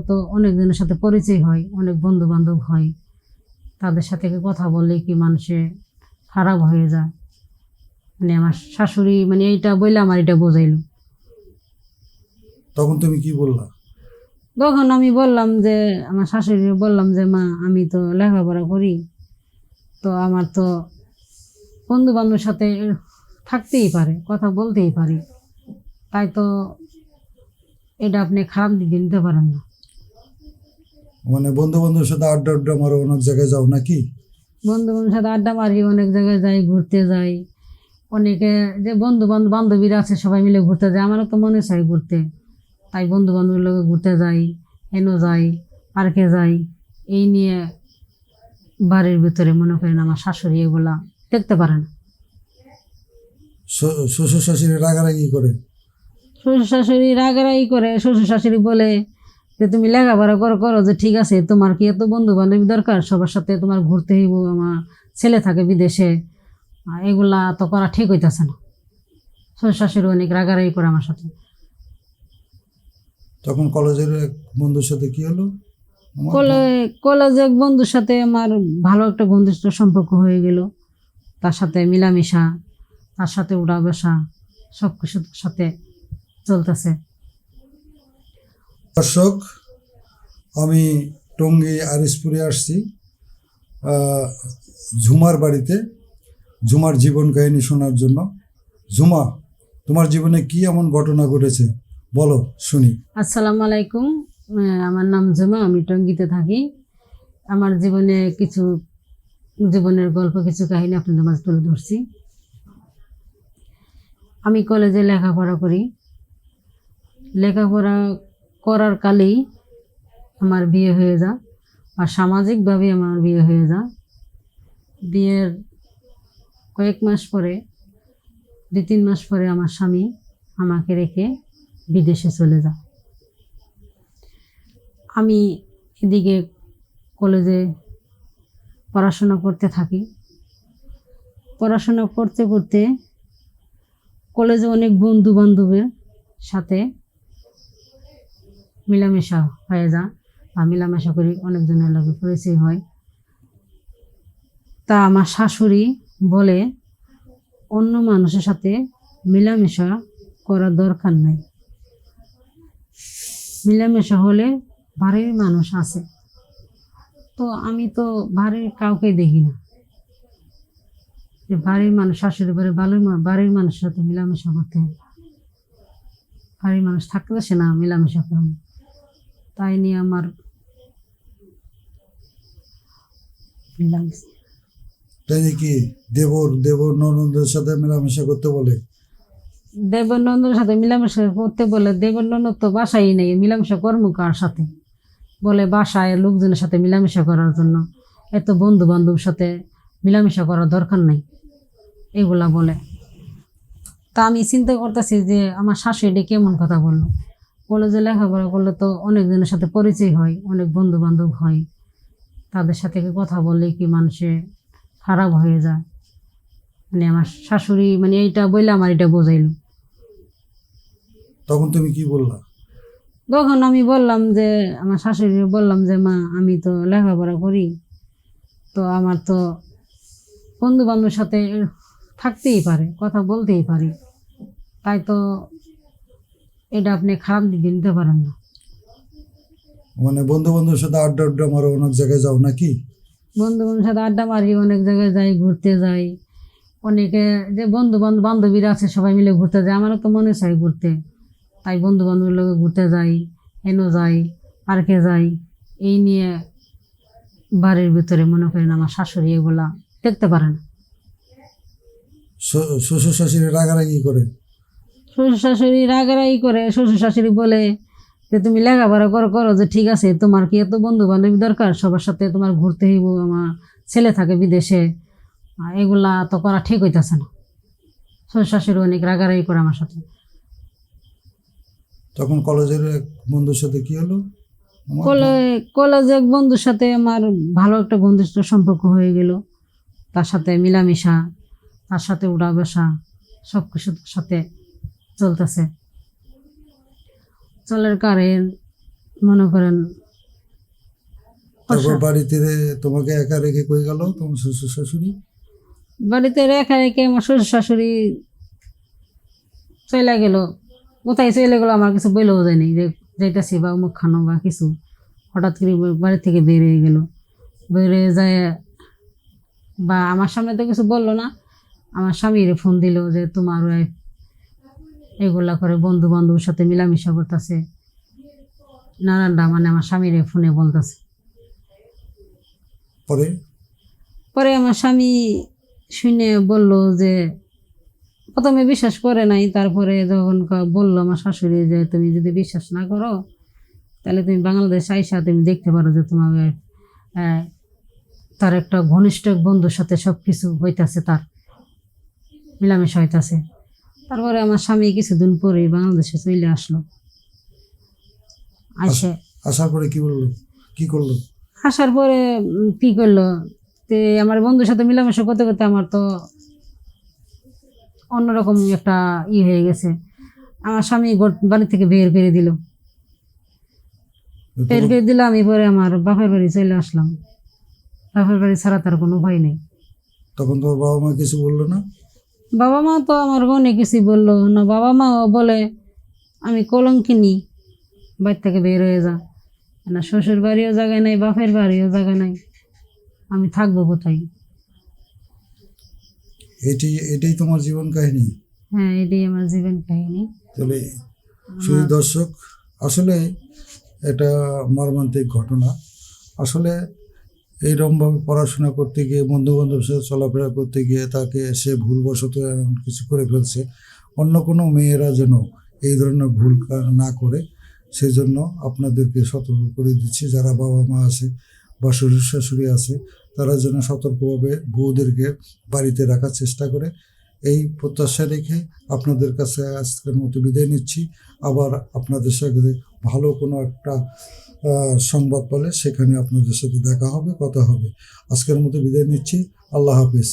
তো অনেকজনের সাথে পরিচয় হয় অনেক বন্ধু বান্ধব হয়। তাদের সাথে কথা বললে কি মানুষে খারাপ হয়ে যায়। মানে আমার শাশুড়ি মানে এইটা বললে আমার এটা বোঝাইলো। তখন তুমি কি বললা? তখন আমি বললাম যে আমার শাশুড়ি বললাম যে মা আমি তো লেখাপড়া করি তো আমার তো বন্ধু বান্ধবের সাথে থাকতেই পারে কথা বলতেই পারি। তাই তো এটা আপনি খারাপ দিকে নিতে পারেন না। মানে বন্ধু বান্ধবের সাথে আড্ডা আড্ডা মারো অনেক জায়গায় যাও নাকি? বন্ধু বান্ধবের সাথে আড্ডা মারি অনেক জায়গায় যাই ঘুরতে যাই। অনেকে যে বন্ধু বান্ধব বান্ধবীরা আছে সবাই মিলে ঘুরতে যায়। আমারও তো মনে চাই ঘুরতে। তাই বন্ধু বান্ধবের লোক ঘুরতে যাই এনো যাই পার্কে যাই। এই নিয়ে বাড়ির ভিতরে মনে করেন আমার শাশুড়ি এগুলা দেখতে পারে না শ্বশুর শাশুড়ি রাগারাগি করে? শ্বশুর শাশুড়ি রাগারাগি করে। শ্বশুর শাশুড়ি বলে যে তুমি লেখাপড়া করো করো যে ঠিক আছে তোমার কি এত বন্ধু বান্ধবী দরকার? সবার সাথে তোমার ঘুরতে হইব আমার ছেলে থাকে বিদেশে। এগুলা তো করা ঠিক হইতেছে না। শ্বশুর শাশুড়ি অনেক রাগারাগি করে আমার সাথে। তখন কলেজের এক বন্ধুর সাথে কি হলো? কলেজে এক বন্ধুর সাথে আমার ভালো একটা বন্ধুত্ব সম্পর্ক হয়ে গেল। তার সাথে মিলামিশা তার সাথে উড়া বসা সব কিছুর সাথে চলতেছে। দর্শক, আমি টঙ্গী আরিসপুরে আসছি। ঝুমার বাড়িতে, ঝুমার জীবন কাহিনী শোনার জন্য। ঝুমা, তোমার জীবনে কি এমন ঘটনা ঘটেছে? বলো, শুনি। আসসালামু আলাইকুম। আমার নাম ঝুমা, আমি টঙ্গিতে থাকি। আমার জীবনে কিছু, জীবনের গল্প, কিছু কাহিনী আপনাদের মাঝে তুলে ধরছি। আমি কলেজে লেখাপড়া করি। লেখাপড়া করার কালেই আমার বিয়ে হয়ে যায় বা সামাজিকভাবে আমার বিয়ে হয়ে যায় বিয়ের কয়েক মাস পরে, দুই তিন মাস পরে আমার স্বামী আমাকে রেখে বিদেশে চলে যায় আমি এদিকে কলেজে পড়াশোনা করতে থাকি। পড়াশোনা করতে করতে কলেজে অনেক বন্ধু বান্ধবের সাথে মিলামেশা হয়ে যায় বা মিলামেশা করি অনেকজনের লাগে পরিচয় হয়। তা আমার শাশুড়ি বলে, অন্য মানুষের সাথে মিলামেশা করার দরকার নাই। মিলামেশা হলে বাড়ির মানুষ আছে। তো আমি তো বাড়ির কাউকে দেখি না। যে বাড়ির মানুষ, শাশুড়ি বাড়ির বাড়ির বাড়ির মানুষের সাথে মিলামেশা করতে বাড়ির মানুষ থাকতে সে না মিলামেশা করবে তাই নিয়ে আমার লাগছে। তাই নাকি দেবর দেবর ননদের সাথে মেলামেশা করতে বলে? দেবনন্দর সাথে মিলামেশা করতে বলে দেবনন্দ তো বাসাই নেই মিলামেশা কর্ম কার সাথে? বলে বাসায় লোকজনের সাথে মিলামেশা করার জন্য। এত বন্ধু বান্ধবের সাথে মিলামেশা করার দরকার নাই এগুলা বলে। তা আমি চিন্তা করতেছি যে আমার শাশুড়ি কেমন কথা বলল। কলেজে লেখাপড়া করলে তো অনেকজনের সাথে পরিচয় হয় অনেক বন্ধু বান্ধব হয়। তাদের সাথে কথা বললে কি মানুষে খারাপ হয়ে যায়? মানে আমার শাশুড়ি মানে এইটা বললে আমার এটা বোঝাইলো। তখন তুমি কি বললা? তখন আমি বললাম যে আমার শাশুড়ি বললাম যে মা আমি তো লেখাপড়া করি। তো আমার তো বন্ধু বান্ধবের সাথে থাকতেই পারে কথা বলতেই পারি। তাই তো এটা আপনি খারাপ দিকে নিতে পারেন না। মানে বন্ধু বান্ধবের সাথে আড্ডা আড্ডা মারো অনেক জায়গায় যাও নাকি? বন্ধু বান্ধবের সাথে আড্ডা মারি অনেক জায়গায় যাই ঘুরতে যাই। অনেকে যে বন্ধু বান্ধব বান্ধবীরা আছে সবাই মিলে ঘুরতে যায়। আমারও তো মনে চাই ঘুরতে। তাই বন্ধু বান্ধবের লোক ঘুরতে যাই এনো যাই পার্কে যাই। এই নিয়ে বাড়ির ভিতরে মনে করেন আমার শাশুড়ি এগুলা দেখতে পারে না। শ- শ্বশুর শাশুড়ি রাগারাগি করে? শ্বশুর শাশুড়ি রাগারাগি করে শ্বশুর শাশুড়ি বলে যে তুমি লেখাপড়া করো করো যে ঠিক আছে তোমার কি এত বন্ধু বান্ধবী দরকার? সবার সাথে তোমার ঘুরতে হইব আমার ছেলে থাকে বিদেশে। এগুলা তো করা ঠিক হইতেছে না। শ্বশুর শাশুড়ি অনেক রাগারাগি করে আমার সাথে। তখন কলেজের এক বন্ধুর সাথে কি হলো? কলেজে এক বন্ধুর সাথে আমার ভালো একটা বন্ধুত্ব সম্পর্ক হয়ে গেল। তার সাথে মিলামিশা তার সাথে উড়া বসা সব কিছুর সাথে চলতেছে। চলের কারণ মনে করেন তারপর বাড়িতে তোমাকে একা রেখে কই গেল? তোমার শ্বশুর শাশুড়ি? বাড়িতে রেখা রেখে আমার শ্বশুর শাশুড়ি চলে গেল। কোথায় চলে গেলো আমার কিছু বইলেও যায়নি যে যাইতাছি বা মুখ খানো বা কিছু। হঠাৎ করে বাড়ি থেকে বের হয়ে গেল। বের হয়ে যায় বা আমার সামনে তো কিছু বলল না। আমার স্বামীর ফোন দিল যে তোমার wife এগুলা করে বন্ধু বান্ধবের সাথে মিলামিশা করতেছে। নারায়ণটা মানে আমার স্বামীর ফোনে বলতেছে। পরে? পরে আমার স্বামী শুনে বলল যে প্রথমে বিশ্বাস করে নাই তারপরে যখন বলল আমার শাশুড়ি যে তুমি যদি বিশ্বাস না করো তাহলে তুমি বাংলাদেশ আইসা তুমি দেখতে পারো যে তোমার আহ, তার একটা ঘনিষ্ঠ বন্ধুর সাথে সব কিছু হইতাছে তার মিলামেশা হইতাছে। তারপরে আমার স্বামী কিছুদিন পরে বাংলাদেশে চলে আসলো। আসে আসার পরে কি বলল? কি করল? আসার পরে কি করল? তে আমার বন্ধুর সাথে মিলামেশা করতে করতে আমার তো অন্যরকম একটা ই হয়ে গেছে। আমার স্বামী বাড়ি থেকে বের করে দিল। বের করে দিলে আমি পরে আমার বাপের বাড়ি চলে আসলাম। বাপের বাড়ি ছাড়া তার কোনো ভয় নেই। তখন তোমার বাবা মা কিছু বলল না? বাবা মা তো আমার অনেক কিছু বলল না বাবা মাও বলে আমি কলঙ্কিনি বাড়ি থেকে বের হয়ে যা। না শ্বশুর বাড়িও জায়গায় নাই বাপের বাড়িও জায়গা নাই আমি থাকব কোথায়? এটি এটাই তোমার জীবন কাহিনী? হ্যাঁ এটাই আমার জীবন কাহিনী। তাহলে শুধু দর্শক আসলে এটা মর্মান্তিক ঘটনা। আসলে এইরকমভাবে পড়াশোনা করতে গিয়ে, বন্ধুবান্ধবের সাথে চলাফেরা করতে গিয়ে তাকে সে ভুলবশত এমন কিছু করে ফেলছে। অন্য কোনো মেয়েরা যেন এই ধরনের ভুল না করে, সেজন্য আপনাদেরকে সতর্ক করে দিচ্ছি। যারা বাবা মা আছে বা শ্বশুর শাশুড়ি আছে, তারা যেন সতর্কভাবে বউদেরকে বাড়িতে রাখার চেষ্টা করে। এই প্রত্যাশা রেখে আপনাদের কাছে আজকের মতো বিদায় নিচ্ছি। আবার আপনাদের সাথে ভালো কোনো একটা সংবাদ পেলে সেখানে আপনাদের সাথে দেখা হবে, কথা হবে। আজকের মতো বিদায় নিচ্ছি। আল্লাহ হাফিজ।